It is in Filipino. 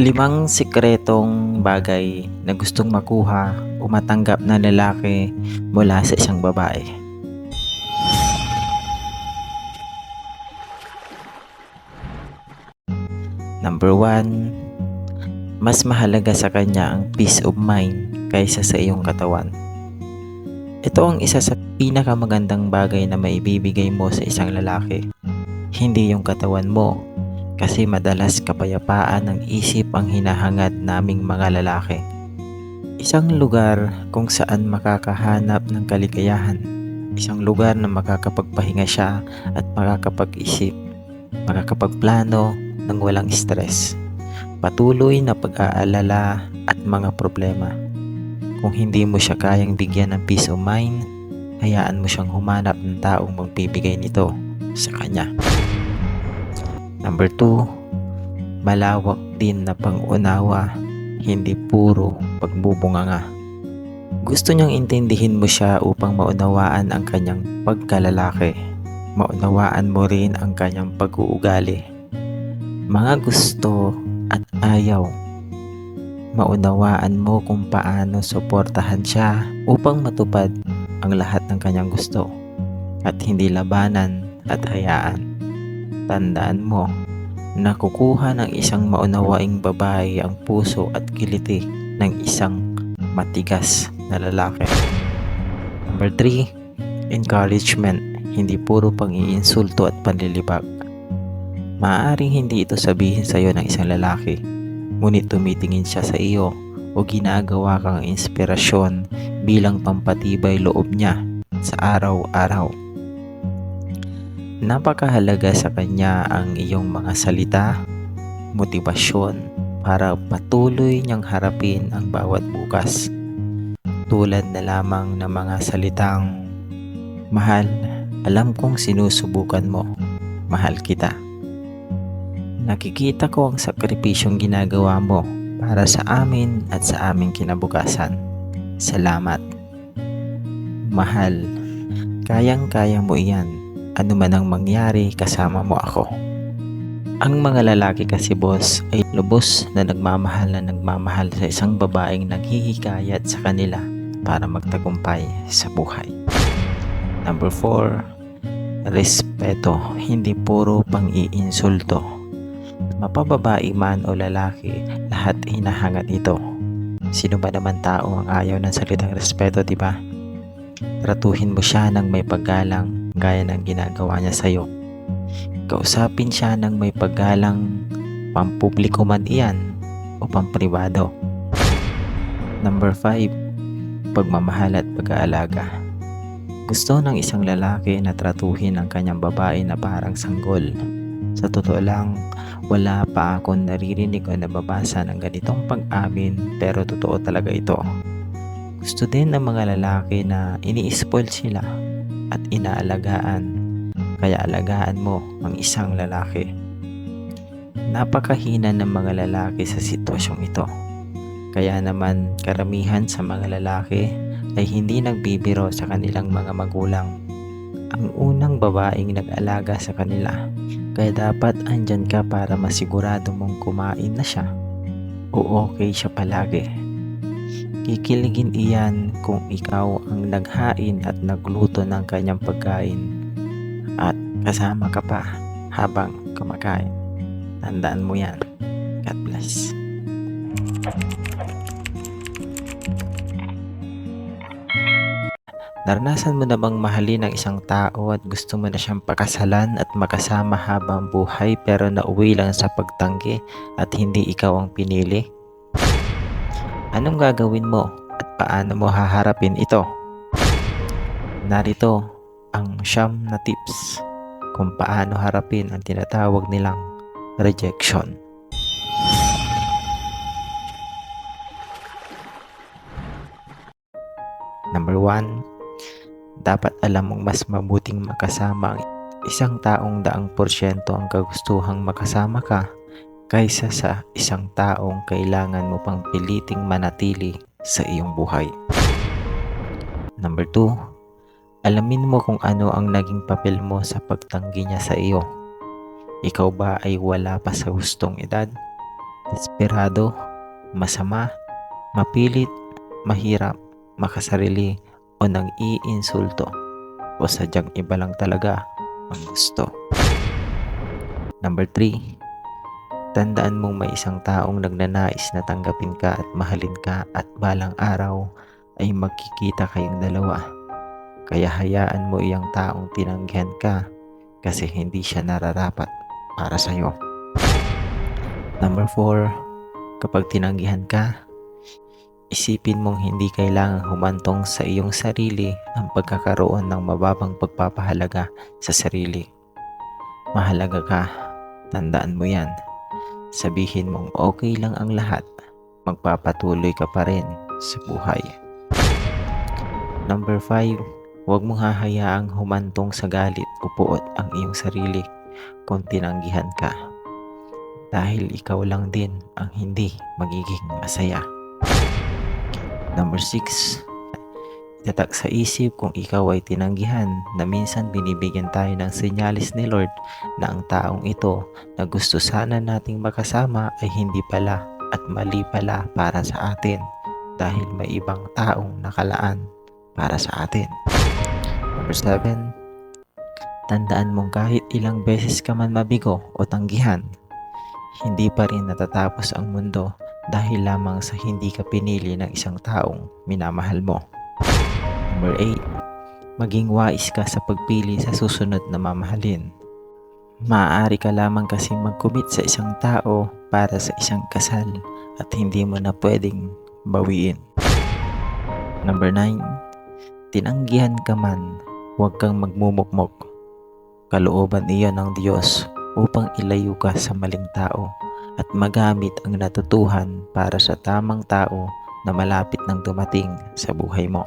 Limang sikretong bagay na gustong makuha o matanggap na lalaki mula sa isang babae. Number one, mas mahalaga sa kanya ang peace of mind kaysa sa iyong katawan. Ito ang isa sa pinakamagandang bagay na maibibigay mo sa isang lalaki. Hindi yung katawan mo, kasi madalas kapayapaan ng isip ang hinahangad naming mga lalaki. Isang lugar kung saan makakahanap ng kaligayahan. Isang lugar na makakapagpahinga siya at makakapag-isip, makakapagplano ng walang stress. Patuloy na pag-aalala at mga problema. Kung hindi mo siya kayang bigyan ng peace of mind, hayaan mo siyang humanap ng taong magbibigay nito sa kanya. Number 2, malawak din na pangunawa, hindi puro pagbubunganga. Gusto niyang intindihin mo siya upang maunawaan ang kanyang pagkalalaki. Maunawaan mo rin ang kanyang pag-uugali. Mga gusto at ayaw. Maunawaan mo kung paano suportahan siya upang matupad ang lahat ng kanyang gusto at hindi labanan at hayaan. Tandaan mo, nakukuha ng isang maunawaing babae ang puso at kiliti ng isang matigas na lalaki. Number 3, encouragement, hindi puro pang-iinsulto at panlilibag. Maaaring hindi ito sabihin sa iyo ng isang lalaki, ngunit tumitingin siya sa iyo o ginagawa kang inspirasyon bilang pampatibay loob niya sa araw-araw. Napakahalaga sa kanya ang iyong mga salita, motibasyon para patuloy niyang harapin ang bawat bukas. Tulad na lamang ng mga salitang, Mahal, alam kong sinusubukan mo. Mahal kita. Nakikita ko ang sakripisyong ginagawa mo para sa amin at sa aming kinabukasan. Salamat. Mahal, kayang-kaya mo iyan ano man ang mangyari kasama mo ako. Ang mga lalaki kasi boss ay lubos na nagmamahal na nagmamahal sa isang babaeng naghihikayat sa kanila para magtagumpay sa buhay. Number 4, respeto, hindi puro pang-iinsulto. Mapababae man o lalaki, lahat hinahangad ito. Sino ba naman tao ang ayaw ng salitang respeto, di ba? Tratuhin mo siya ng may paggalang gaya ng ginagawa niya sa iyo. Kausapin siya ng may paggalang pampubliko man iyan o pampribado. Number 5. Pagmamahal at pag-aalaga. Gusto ng isang lalaki na tratuhin ang kanyang babae na parang sanggol. Sa totoo lang, wala pa akong naririnig o nababasa ng ganitong pag-amin pero totoo talaga ito. Gusto din ng mga lalaki na ini-spoil sila at inaalagaan. Kaya alagaan mo ang isang lalaki. Napakahina ng mga lalaki sa sitwasyong ito. Kaya naman karamihan sa mga lalaki ay hindi nagbibiro sa kanilang mga magulang. Ang unang babaeng nag-alaga sa kanila. Kaya dapat andyan ka para masigurado mong kumain na siya o okay siya palagi. Kikiligin iyan kung ikaw ang naghain at nagluto ng kanyang pagkain at kasama ka pa habang kumakain. Tandaan mo yan. God bless. Naranasan mo na bang mahalin ang isang tao at gusto mo na siyang pakasalan at makasama habang buhay pero nauwi lang sa pagtanggi at hindi ikaw ang pinili? Anong gagawin mo at paano mo haharapin ito? Narito ang siyam na tips kung paano harapin ang tinatawag nilang rejection. Number 1, dapat alam mong mas mabuting makasama ang isang taong daang porsyento ang kagustuhang makasama ka kaysa sa isang taong kailangan mo pang piliting manatili sa iyong buhay. Number 2, alamin mo kung ano ang naging papel mo sa pagtanggi niya sa iyo. Ikaw ba ay wala pa sa hustong edad? desperado, masama, mapilit, mahirap, makasarili, o nag-iinsulto o sadyang iba lang talaga ang gusto. Number 3. Tandaan mong may isang taong nagnanais na tanggapin ka at mahalin ka at balang araw ay magkikita kayong dalawa. Kaya hayaan mo iyang taong tinanggihan ka kasi hindi siya nararapat para sa'yo. Number 4. Kapag tinanggihan ka, isipin mong hindi kailangang humantong sa iyong sarili ang pagkakaroon ng mababang pagpapahalaga sa sarili. Mahalaga ka, tandaan mo yan. Sabihin mong okay lang ang lahat, magpapatuloy ka pa rin sa buhay. Number 5. Huwag mong hahayaang humantong sa galit o puot ang iyong sarili kung tinanggihan ka. Dahil ikaw lang din ang hindi magiging masaya. Number 6. Itatak sa isip kung ikaw ay tinanggihan na minsan binibigyan tayo ng senyalis ni Lord na ang taong ito na gusto sana nating makasama ay hindi pala at mali pala para sa atin dahil may ibang taong nakalaan para sa atin. Number 7. Tandaan mong kahit ilang beses ka man mabigo o tanggihan, hindi pa rin natatapos ang mundo dahil lamang sa hindi ka pinili ng isang taong minamahal mo. Number 8. Maging wais ka sa pagpili sa susunod na mamahalin. Maaari ka lamang kasing mag-commit sa isang tao para sa isang kasal at hindi mo na pwedeng bawiin. Number 9. Tinanggihan ka man, huwag kang magmumukmok. Kalooban iyon ng Diyos upang ilayo ka sa maling tao at magamit ang natutuhan para sa tamang tao na malapit nang dumating sa buhay mo.